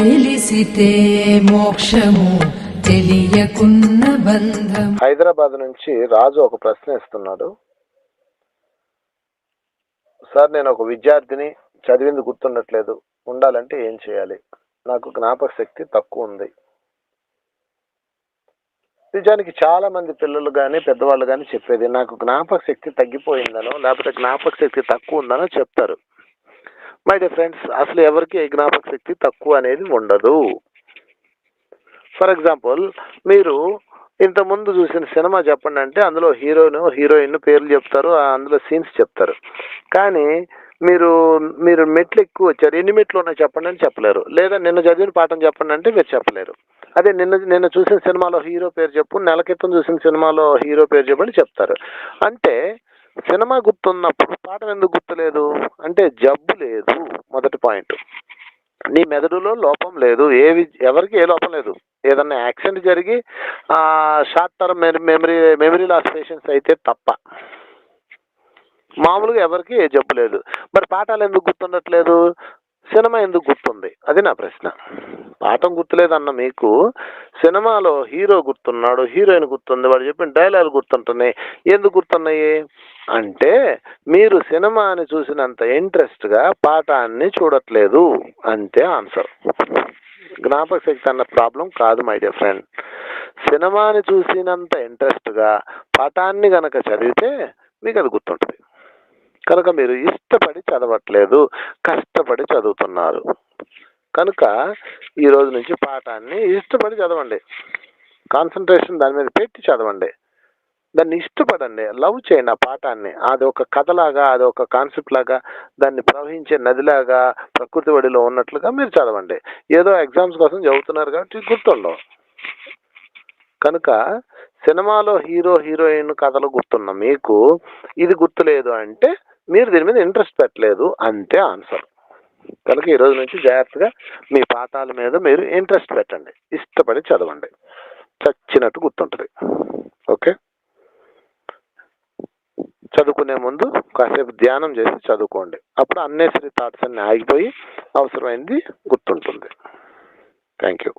తెలిసితే మోక్షము తెలియకున్న బంధం హైదరాబాద్ నుంచి రాజు ఒక ప్రశ్న ఇస్తున్నాడు. సార్ నేను ఒక విద్యార్థిని చదివింది గుర్తుండట్లేదు. ఉండాలంటే ఏం చేయాలి? నాకు జ్ఞాపక శక్తి తక్కువ ఉంది. నిజానికి చాలా మంది పిల్లలు కానీ పెద్దవాళ్ళు కానీ చెప్పేది నాకు జ్ఞాపక శక్తి తగ్గిపోయిందనో లేకపోతే జ్ఞాపక శక్తి తక్కువ ఉందనో చెప్తారు. మై డియర్ ఫ్రెండ్స్ అసలు ఎవరికి ఏ జ్ఞాపక శక్తి తక్కువ అనేది ఉండదు. ఫర్ ఎగ్జాంపుల్ మీరు ఇంతకుముందు ముందు చూసిన సినిమా చెప్పండి అంటే అందులో హీరోను హీరోయిన్ పేర్లు చెప్తారు ఆ అందులో సీన్స్ చెప్తారు. కానీ మీరు మీరు మెట్లు ఎక్కువ వచ్చారు ఎన్ని మెట్లు ఉన్నాయి చెప్పండి అని చెప్పలేరు. లేదా నిన్న చదివిన పాఠం చెప్పండి అంటే మీరు చెప్పలేరు. అదే నిన్న నిన్న చూసిన సినిమాలో హీరో పేరు చెప్పు నెల క్రితం చూసిన సినిమాలో హీరో పేరు చెప్పని చెప్తారు. అంటే సినిమా గుర్తున్నప్పుడు పాట ఎందుకు గుర్తులేదు? అంటే జబ్బు లేదు మొదటి పాయింట్. నీ మెదడులో లోపం లేదు ఏవి ఎవరికి ఏ లోపం లేదు. ఏదన్నా యాక్సిడెంట్ జరిగి short term memory memory loss patients అయితే తప్ప. మామూలుగా ఎవరికి ఏ జబ్బు లేదు. మరి పాఠాలు ఎందుకు గుర్తుండట్లేదు? సినిమా ఎందుకు గుర్తుంది? అది నా ప్రశ్న. పాఠం గుర్తులేదన్న మీకు? సినిమాలో హీరో గుర్తున్నాడు హీరోయిన్ గుర్తుంది వాడు చెప్పిన డైలాగ్ గుర్తుంటున్నాయి. ఎందుకు గుర్తున్నాయి? అంటే మీరు సినిమాని చూసినంత ఇంట్రెస్ట్గా పాఠాన్ని చూడట్లేదు. అంతే ఆన్సర్. జ్ఞాపక శక్తి అన్న ప్రాబ్లం కాదు మై డియర్ ఫ్రెండ్. సినిమాని చూసినంత ఇంట్రెస్ట్గా పాఠాన్ని గనక చదివితే మీకు అది గుర్తుంటుంది. కనుక మీరు ఇష్టపడి చదవట్లేదు కష్టపడి చదువుతున్నారు. కనుక ఈ రోజు నుంచి పాఠాన్ని ఇష్టపడి చదవండి. కాన్సన్ట్రేషన్ దాని మీద పెట్టి చదవండి. దాన్ని ఇష్టపడండి. లవ్ చేయండి ఆ పాఠాన్ని. అది ఒక కథలాగా అది ఒక కాన్సెప్ట్ లాగా దాన్ని ప్రవహించే నదిలాగా ప్రకృతి వడిలో ఉన్నట్లుగా మీరు చదవండి. ఏదో ఎగ్జామ్స్ కోసం చదువుతున్నారు కాబట్టి గుర్తుండవు. కనుక సినిమాలో హీరో హీరోయిన్ కథలు గుర్తున్న మీకు ఇది గుర్తులేదు అంటే మీరు దీని మీద ఇంట్రెస్ట్ పెట్టలేదు అంతే ఆన్సర్ కనుక ఈరోజు నుంచి జాగ్రత్తగా మీ పాఠాల మీద మీరు ఇంట్రెస్ట్ పెట్టండి. ఇష్టపడి చదవండి. చచ్చినట్టు గుర్తుంటుంది. ఓకే? చదువుకునే ముందు కాసేపు ధ్యానం చేసి చదువుకోండి. అప్పుడు అన్నెసరీ థాట్స్ అన్ని ఆగిపోయి అవసరమైంది గుర్తుంటుంది. Thank you